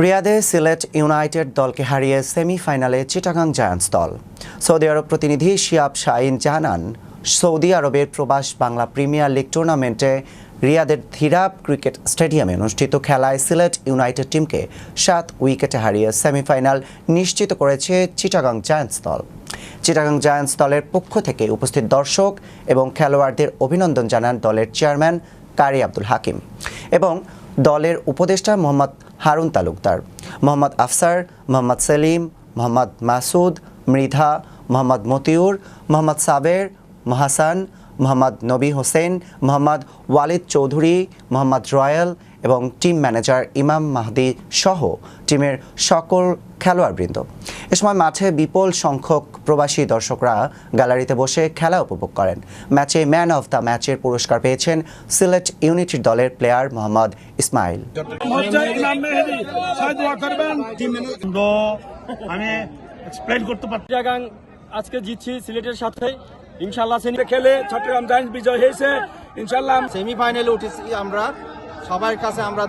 রিয়াদে Sylhet United দলকে হারিয়ে সেমিফাইনালে চিটাগাং জায়ান্টস দল। সৌদি আরব প্রতিনিধি শিয়াব শাহিন জানান, সৌদি আরবের প্রবাস বাংলা প্রিমিয়ার লিগ টুর্নামেন্টে রিয়াদের ধীরাব ক্রিকেট স্টেডিয়ামে অনুষ্ঠিত খেলায় সিলেট ইউনাইটেড টিমকে সাত উইকেটে হারিয়ে সেমিফাইনাল নিশ্চিত করেছে চিটাগাং জায়ান্টস দল। চিটাগাং জায়ান্টস দলের পক্ষ থেকে উপস্থিত দর্শক এবং খেলোয়াড়দের অভিনন্দন জানান দলের চেয়ারম্যান কারি আব্দুল হাকিম এবং দলের উপদেষ্টা মোহাম্মদ হারুন তালুকদার মোহাম্মদ আফসার, মোহাম্মদ সেলিম, মোহাম্মদ মাসুদ, মৃধা, মোহাম্মদ মতিউর, মোহাম্মদ সাবের, মহাসান, মোহাম্মদ নবী হোসেন, মোহাম্মদ ওয়ালিদ চৌধুরী, মোহাম্মদ রয়্যাল এবং টিম ম্যানেজার ইমাম মাহদি সহ টিমের সকল খেলোয়াড়বৃন্দ। এ সময় মাঠে বিপুল সংখ্যক প্রবাসী দর্শকরা গ্যালারিতে বসে খেলা উপভোগ করেন। ম্যাচে ম্যান অফ দ্য ম্যাচের পুরস্কার পেয়েছেন সিলেট ইউনিটির দলের প্লেয়ার মোহাম্মদ ইসমাইল। আমি এক্সপ্লেন করতে পারছি। আজকে জিতছি সিলেটের সাথে। ইনশাল্লাহ সেমি খেলে চট্টগ্রাম জায়ান্টস বিজয় হয়েছে। ইনশাল্লাহ সেমিফাইনালে উঠেছি আমরা। সবার কাছে আমরা